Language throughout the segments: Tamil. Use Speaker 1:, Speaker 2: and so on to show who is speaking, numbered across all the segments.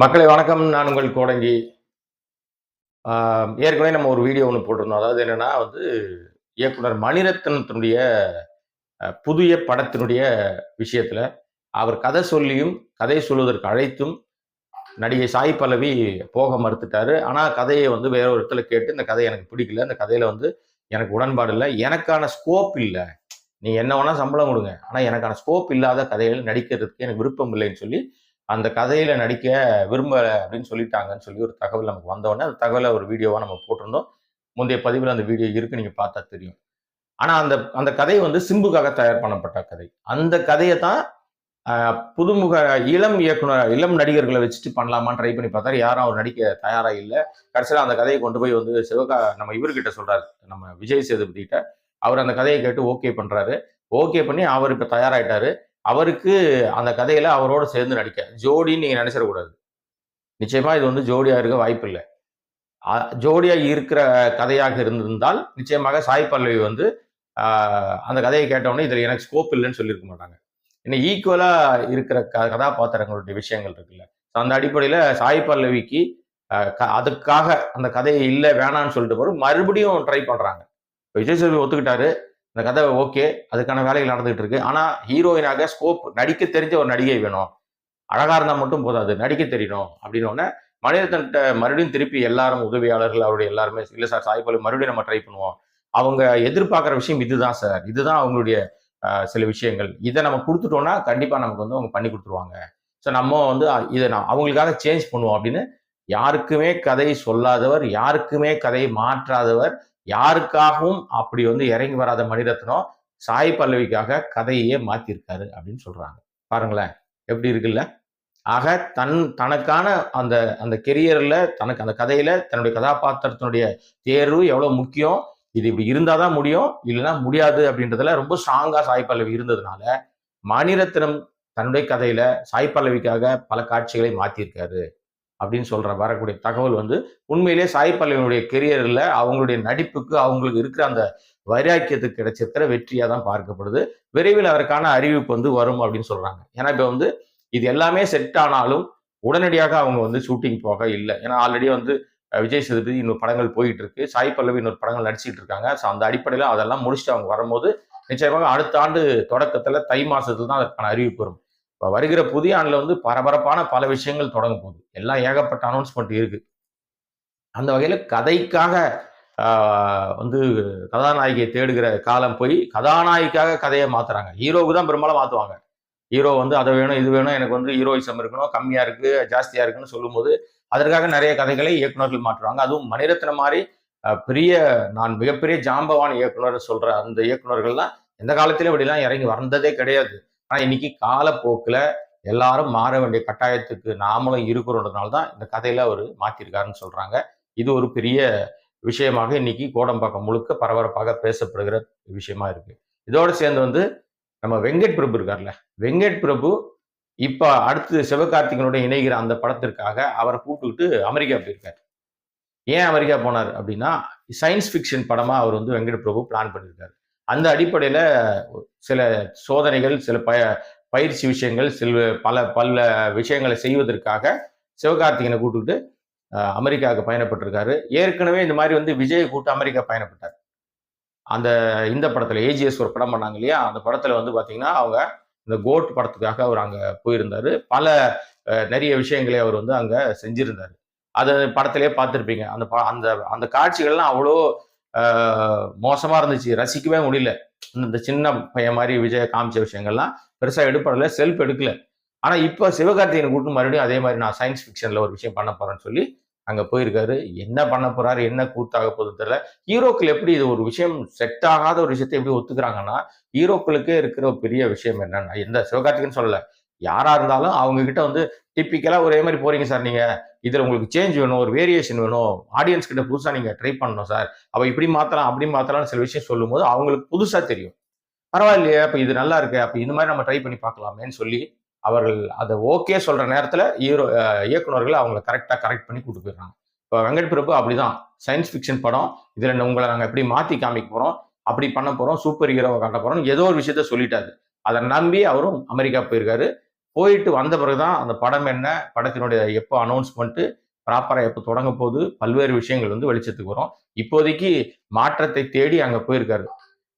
Speaker 1: மக்களை வணக்கம் நான் உங்கள் கோடங்கி. ஏற்கனவே நம்ம ஒரு வீடியோ ஒன்று போட்டிருந்தோம். அதாவது என்னென்னா வந்து இயக்குனர் மணிரத்னத்தினுடைய புதிய படத்தினுடைய விஷயத்தில் அவர் கதை சொல்லியும் கதை சொல்வதற்கு அழைத்தும் நடிகை சாய் பல்லவி போக மறுத்துட்டாரு. ஆனால் கதையை வந்து வேற ஒரு இடத்துல கேட்டு இந்த கதை எனக்கு பிடிக்கல. இந்த கதையில் வந்து எனக்கு உடன்பாடு இல்லை. எனக்கான ஸ்கோப் இல்லை. நீங்கள் என்ன வேணால் சம்பளம் கொடுங்க. ஆனால் எனக்கான ஸ்கோப் இல்லாத கதைகள் நடிக்கிறதுக்கு எனக்கு விருப்பம் இல்லைன்னு சொல்லி அந்த கதையில் நடிக்க விரும்பலை அப்படின்னு சொல்லிட்டாங்கன்னு சொல்லி ஒரு தகவல் நமக்கு வந்தோடனே அந்த தகவலை ஒரு வீடியோவாக நம்ம போட்டிருந்தோம். முந்தைய பதிவில் அந்த வீடியோ இருக்குது நீங்கள் பார்த்தா தெரியும். ஆனால் அந்த அந்த கதை வந்து சிம்புக்காக தயார் பண்ணப்பட்ட கதை. அந்த கதையை தான் புதுமுக இளம் இயக்குனர் இளம் நடிகர்களை வச்சுட்டு பண்ணலாமான்னு ட்ரை பண்ணி பார்த்தாரு. யாரும் அவர் நடிக்க தயாராக இல்லை. கடைசியில் அந்த கதையை கொண்டு போய் வந்து சிவகா நம்ம இவர்கிட்ட சொல்கிறார் நம்ம விஜய் சேதுபதி கிட்ட அவர் அந்த கதையை கேட்டு ஓகே பண்ணுறாரு ஓகே பண்ணி அவர் இப்போ தயாராகிட்டார் அவருக்கு அந்த கதையில அவரோட சேர்ந்து நடிக்க. ஜோடின்னு நீங்க நினைச்சிடக்கூடாது. நிச்சயமா இது வந்து ஜோடியா இருக்க வாய்ப்பு இல்லை ஜோடியா இருக்கிற கதையாக இருந்திருந்தால் நிச்சயமாக சாய் பல்லவி வந்து அந்த கதையை கேட்டவொடனே இதுல எனக்கு ஸ்கோப் இல்லைன்னு சொல்லியிருக்க மாட்டாங்க. இன்னும் ஈக்குவலா இருக்கிற க கதாபாத்திரங்களுடைய விஷயங்கள் இருக்குல்ல. ஸோ அந்த அடிப்படையில சாய் பல்லவிக்கு க- அதுக்காக அந்த கதையை இல்லை வேணான்னு சொல்லிட்டு போற மறுபடியும் ட்ரை பண்றாங்க. விஜய் சேதுபதி ஒத்துக்கிட்டாரு. இந்த கதை ஓகே அதுக்கான வேலைகள் நடந்துகிட்டு இருக்கு ஆனால் ஹீரோயினாக ஸ்கோப் நடிக்க தெரிஞ்ச ஒரு நடிகை வேணும். அழகாக இருந்தால் மட்டும் போதாது நடிக்க தெரியணும் அப்படின்னு உடனே மறுபடியும் திருப்பி எல்லாரும் உதவியாளர்கள் அவருடைய எல்லாருமே இல்லை சார் சாய்பாலு மறுபடியும் நம்ம ட்ரை பண்ணுவோம். அவங்க எதிர்பார்க்குற விஷயம் இதுதான் சார் இதுதான் அவங்களுடைய சில விஷயங்கள். இதை நம்ம கொடுத்துட்டோம்னா கண்டிப்பாக நமக்கு வந்து அவங்க பண்ணி கொடுத்துருவாங்க. ஸோ நம்ம வந்து இதை நான் அவங்களுக்காக சேஞ்ச் பண்ணுவோம் அப்படின்னு யாருக்குமே கதை சொல்லாதவர் யாருக்குமே கதையை மாற்றாதவர் யாருக்காகவும் அப்படி வந்து இறங்கி வராத மணிரத்னம் சாய் பல்லவிக்காக கதையே மாத்திருக்காரு அப்படின்னு சொல்றாங்க. பாருங்களேன் எப்படி இருக்குல்ல? ஆக தன் தனக்கான அந்த அந்த கெரியர்ல தனக்கு அந்த கதையில தன்னுடைய கதாபாத்திரத்தினுடைய தேர்வு எவ்வளவு முக்கியம்? இது இப்படி இருந்தாதான் முடியும் இல்லைன்னா முடியாது அப்படின்றதுல ரொம்ப ஸ்ட்ராங்கா சாய் பல்லவி இருந்ததுனால மணிரத்னம் தன்னுடைய கதையில சாய் பல்லவிக்காக பல காட்சிகளை மாத்தியிருக்காரு அப்படின்னு சொல்கிற வரக்கூடிய தகவல் வந்து உண்மையிலேயே சாய் பல்லவனுடைய கெரியரில் அவங்களுடைய நடிப்புக்கு அவங்களுக்கு இருக்கிற அந்த வைராக்கியத்துக்கு கிடைச்சிருக்கிற வெற்றியாக தான் பார்க்கப்படுது. விரைவில் அதற்கான அறிவிப்பு வந்து வரும் அப்படின்னு சொல்கிறாங்க ஏன்னா இப்போ வந்து இது எல்லாமே செட் ஆனாலும் உடனடியாக அவங்க வந்து ஷூட்டிங் போக இல்லை. ஏன்னா ஆல்ரெடி வந்து விஜய் சேதுபதி இன்னொரு படங்கள் போயிட்டு இருக்கு சாய் பல்லவி இன்னொரு படங்கள் நடிச்சிட்டு இருக்காங்க. ஸோ அந்த அடிப்படையில் அதெல்லாம் முடிச்சுட்டு அவங்க வரும்போது நிச்சயமாக அடுத்த ஆண்டு தொடக்கத்தில் தை மாதத்தில் தான் அதற்கான அறிவிப்பு வரும். இப்போ வருகிற புதிய ஆண்டில் வந்து பரபரப்பான பல விஷயங்கள் தொடங்க போகுது. எல்லாம் ஏகப்பட்ட அனௌன்ஸ்மெண்ட் இருக்கு. அந்த வகையில் கதைக்காக வந்து கதாநாயகியை தேடுகிற காலம் போய் கதாநாயகிக்காக கதையை மாத்துறாங்க. ஹீரோவுக்கு தான் பெரும்பாலும் மாற்றுவாங்க ஹீரோ வந்து அதை வேணும் இது வேணும் எனக்கு வந்து ஹீரோயிசம் இருக்கணும் கம்மியாக இருக்கு ஜாஸ்தியாக இருக்குன்னு சொல்லும்போது அதற்காக நிறைய கதைகளை இயக்குனர்கள் மாற்றுவாங்க. அதுவும் மணிரத்ன மாதிரி பெரிய நான் மிகப்பெரிய ஜாம்பவான் இயக்குனர் சொல்கிற அந்த இயக்குனர்கள்லாம் எந்த காலத்திலும் இப்படிலாம் இறங்கி வந்ததே கிடையாது. ஆனால் இன்னைக்கு காலப்போக்கில் எல்லாரும் மாற வேண்டிய கட்டாயத்துக்கு நாமளும் இருக்கிறோன்றதுனால தான் இந்த கதையில அவர் மாத்திருக்காருன்னு சொல்றாங்க. இது ஒரு பெரிய விஷயமாக இன்னைக்கு கோடம்பாக்கம் முழுக்க பரபரப்பாக பேசப்படுகிற விஷயமா இருக்கு. இதோடு சேர்ந்து வந்து நம்ம வெங்கட் பிரபு இருக்கார்ல வெங்கட் பிரபு இப்போ அடுத்து சிவகார்த்திகனோட இணைகிற அந்த படத்திற்காக அவரை கூப்பிட்டுக்கிட்டு அமெரிக்கா போயிருக்காரு. ஏன் அமெரிக்கா போனார் அப்படின்னா சயின்ஸ் ஃபிக்ஷன் படமாக அவர் வந்து வெங்கட் பிரபு பிளான் பண்ணியிருக்காரு அந்த அடிப்படையில் சில சோதனைகள் சில பய பயிற்சி விஷயங்கள் சில பல பல விஷயங்களை செய்வதற்காக சிவகார்த்திகனை கூப்பிட்டுக்கிட்டு அமெரிக்காவுக்கு பயணப்பட்டிருக்காரு. ஏற்கனவே இந்த மாதிரி வந்து விஜய் கூட்டு அமெரிக்கா பயணப்பட்டார். அந்த இந்த படத்தில் ஏஜிஎஸ் ஒரு படம் பண்ணாங்க இல்லையா? அந்த படத்தில் வந்து பார்த்தீங்கன்னா அவங்க இந்த கோட் படத்துக்காக அவர் அங்கே போயிருந்தார். பல நிறைய விஷயங்களை அவர் வந்து அங்கே செஞ்சிருந்தார். அது படத்திலே பார்த்துருப்பீங்க. அந்த ப- அந்த அந்த காட்சிகள்லாம் அவ்வளோ மோசமாக இருந்துச்சு. ரசிக்கவே முடியல. இந்த சின்ன பையன் மாதிரி விஜய் காமிச்ச விஷயங்கள்லாம் பெருசாக எடுப்படல செல்ஃப் எடுக்கல. ஆனால் இப்போ சிவகார்த்திகேயனை கூட்டு மறுபடியும் அதே மாதிரி நான் சயின்ஸ் ஃபிக்ஷனில் ஒரு விஷயம் பண்ண போகிறேன்னு சொல்லி அங்கே போயிருக்காரு. என்ன பண்ண போறாரு? என்ன கூத்தாக போகுதுன்னு தெரியல. ஹீரோக்கள் எப்படி இது ஒரு விஷயம் செட் ஆகாத ஒரு விஷயத்தை எப்படி ஒத்துக்கிறாங்கன்னா ஹீரோக்களுக்கே இருக்கிற பெரிய விஷயம் என்னன்னா எந்த சிவகார்த்திகன் சொல்லல. யாரா இருந்தாலும் அவங்க கிட்ட வந்து டிப்பிக்கலா ஒரே மாதிரி போறீங்க சார் நீங்க. இதுல உங்களுக்கு சேஞ்ச் வேணும் ஒரு வேரியேஷன் வேணும். ஆடியன்ஸ் கிட்ட புதுசா நீங்க ட்ரை பண்ணணும் சார் அப்ப இப்படி மாத்தலாம் அப்படி மாத்தலாம்னு சில விஷயம் சொல்லும்போது அவங்களுக்கு புதுசா தெரியும். பரவாயில்லையே அப்ப இது நல்லா இருக்கு அப்ப இந்த மாதிரி நம்ம ட்ரை பண்ணி பார்க்கலாமேன்னு சொல்லி அவர்கள் அதை ஓகே சொல்ற நேரத்துல ஹீரோ இயக்குநர்கள் இயக்குனர்கள் அவங்கள கரெக்டா கரெக்ட் பண்ணி கூட்டு போயிடுறாங்க இப்போ வெங்கட் பிரபு அப்படிதான். சயின்ஸ் ஃபிக்ஷன் படம். இதுல உங்களை நாங்க எப்படி மாத்தி காமிக்க போறோம் அப்படி பண்ண போறோம் சூப்பர் ஹீரோவை காட்ட போறோம் ஏதோ ஒரு விஷயத்த சொல்லிட்டாரு. அதை நம்பி அவரும் அமெரிக்கா போயிருக்காரு. போயிட்டு வந்த பிறகு தான் அந்த படம் என்ன படத்தினுடைய எப்போ அனௌன்ஸ்மெண்ட்டு ப்ராப்பராக எப்போ தொடங்க போது பல்வேறு விஷயங்கள் வந்து வெளிச்சத்துக்கு வரும். இப்போதைக்கு மாற்றத்தை தேடி அங்கே போயிருக்காரு.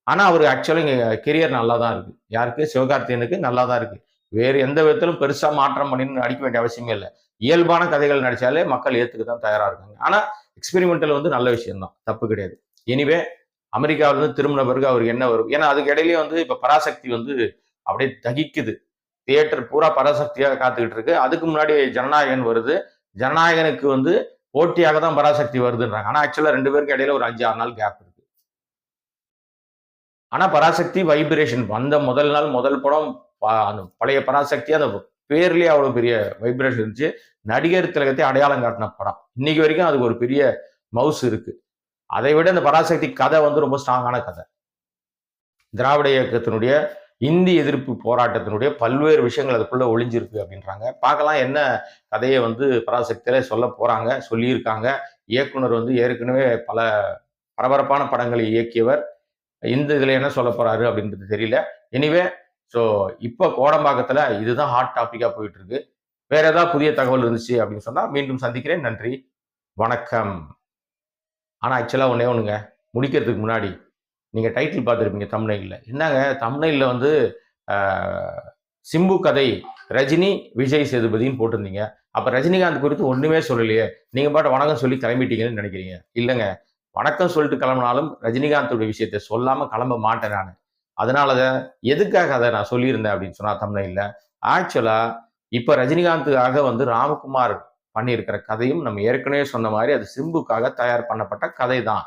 Speaker 1: ஆனால் அவர் ஆக்சுவலாக இங்கே கெரியர் நல்லா தான் இருக்குது யாருக்கு? சிவகார்த்தியனுக்கு நல்லா தான் இருக்குது வேறு எந்த விதத்திலும் பெருசாக மாற்றம் பண்ணின்னு நடிக்க வேண்டிய அவசியமே இல்லை. இயல்பான கதைகள் நடிச்சாலே மக்கள் ஏற்றுக்க தான் தயாராக இருக்காங்க. ஆனால் எக்ஸ்பெரிமெண்டல் வந்து நல்ல விஷயம்தான். தப்பு கிடையாது. எனிவே அமெரிக்காவிலேருந்து திரும்பின பிறகு அவருக்கு என்ன வரும்? ஏன்னா அதுக்கு இடையிலேயே வந்து இப்போ பராசக்தி வந்து அப்படியே தகிக்குது. தியேட்டர் பூரா பராசக்தியாக காத்துக்கிட்டு இருக்கு. அதுக்கு முன்னாடி ஜனநாயகன் வருது. ஜனநாயகனுக்கு வந்து போட்டியாக தான் பராசக்தி வருதுன்றாங்க. ஆனால் ஆக்சுவலாக ரெண்டு பேருக்கு இடையில ஒரு அஞ்சு ஆறு நாள் கேப் இருக்கு. ஆனால் பராசக்தி வைப்ரேஷன் வந்த முதல் நாள் முதல் படம் ப- அந்த பழைய பராசக்தி அந்த பேர்லயே அவ்வளோ பெரிய வைப்ரேஷன் இருந்துச்சு. நடிகர் திலகத்தை அடையாளம் காட்டின படம். இன்னைக்கு வரைக்கும் அதுக்கு ஒரு பெரிய மவுஸ் இருக்கு. அதை விட இந்த பராசக்தி கதை வந்து ரொம்ப ஸ்ட்ராங்கான கதை. திராவிட இயக்கத்தினுடைய இந்தி எதிர்ப்பு போராட்டத்தினுடைய பல்வேறு விஷயங்கள் அதுக்குள்ளே ஒளிஞ்சிருக்கு அப்படின்றாங்க. பார்க்கலாம் என்ன கதையை வந்து பராசக்தியில சொல்ல போகிறாங்க சொல்லியிருக்காங்க. இயக்குனர் வந்து ஏற்கனவே பல பரபரப்பான படங்களை இயக்கியவர். இந்த இதில் என்ன சொல்ல போகிறாரு அப்படின்றது தெரியல. எனிவே ஸோ இப்போ கோடம்பாக்கத்தில் இதுதான் ஹாட் டாப்பிக்காக போயிட்டு இருக்கு வேற ஏதாவது புதிய தகவல் இருந்துச்சு அப்படின்னு சொன்னால் மீண்டும் சந்திக்கிறேன். நன்றி. வணக்கம். ஆனால் ஆக்சுவலாக ஒன்றே ஒன்றுங்க முடிக்கிறதுக்கு முன்னாடி நீங்கள் டைட்டில் பார்த்துருப்பீங்க தமிழ்ல என்னங்க? தமிழ்ல வந்து சிம்பு கதை ரஜினி விஜய் சேதுபதினு போட்டிருந்தீங்க. அப்போ ரஜினிகாந்த் குறித்து ஒன்றுமே சொல்லலையே. நீங்கள் பாட்டு வணக்கம் சொல்லி கிளம்பிட்டீங்கன்னு நினைக்கிறீங்க. இல்லைங்க. வணக்கம் சொல்லிட்டு கிளம்பினாலும் ரஜினிகாந்தோடைய விஷயத்தை சொல்லாமல் கிளம்ப மாட்டேன் நான். அதனால தான் எதுக்காக அதை நான் சொல்லியிருந்தேன் அப்படின்னு சொன்னால் தமிழ்ல ஆக்சுவலாக இப்போ ரஜினிகாந்துக்காக வந்து ராமகுமார் பண்ணியிருக்கிற கதையும் நம்ம ஏற்கனவே சொன்ன மாதிரி அது சிம்புக்காக தயார் பண்ணப்பட்ட கதை தான்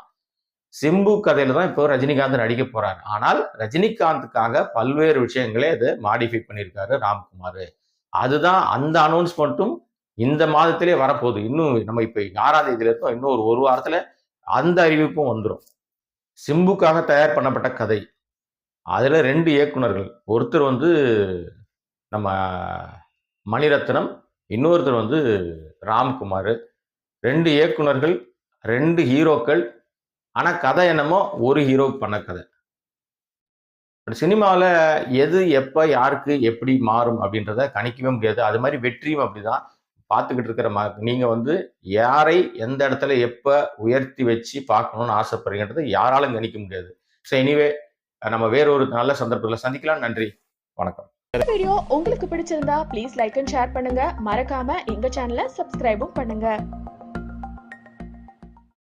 Speaker 1: சிம்பு கதையில தான் இப்போ ரஜினிகாந்த் நடிக்க போறாரு. ஆனால் ரஜினிகாந்துக்காக பல்வேறு விஷயங்களே அதை மாடிஃபை பண்ணியிருக்காரு ராம்குமார். அதுதான் அந்த அனௌன்ஸ்மெண்ட்டும் இந்த மாதத்திலே வரப்போகுது. இன்னும் நம்ம இப்போ ஆறாம் தேதியில இருக்கோம். இன்னும் ஒரு ஒரு வாரத்துல அந்த அறிவிப்பும் வந்துடும் சிம்புக்காக தயார் பண்ணப்பட்ட கதை. அதில் ரெண்டு இயக்குனர்கள் ஒருத்தர் வந்து நம்ம மணிரத்னம் இன்னொருத்தர் வந்து ராம்குமார். ரெண்டு இயக்குனர்கள் ரெண்டு ஹீரோக்கள் ஆனா கதை என்னமோ ஒரு ஹீரோ பண்ண கதை. சினிமாவில் எது எப்போ யாருக்கு எப்படி மாறும் அப்படின்றத கணிக்கவே முடியாது. அது மாதிரி வெற்றியும் அப்படிதான் பார்த்துக்கிட்டு இருக்கிற ம நீங்கள் வந்து யாரை எந்த இடத்துல எப்போ உயர்த்தி வச்சு பார்க்கணும்னு ஆசைப்படுறீங்கன்றதை யாராலும் கணிக்க முடியாது. ஸோ எனிவே நம்ம வேற ஒரு நல்ல சந்தர்ப்பத்தில் சந்திக்கலாம். நன்றி. வணக்கம்.
Speaker 2: வீடியோ உங்களுக்கு பிடிச்சிருந்தா ப்ளீஸ் லைக் அண்ட் ஷேர் பண்ணுங்க. மறக்காம எங்க சேனலை சப்ஸ்கிரைபும் பண்ணுங்க.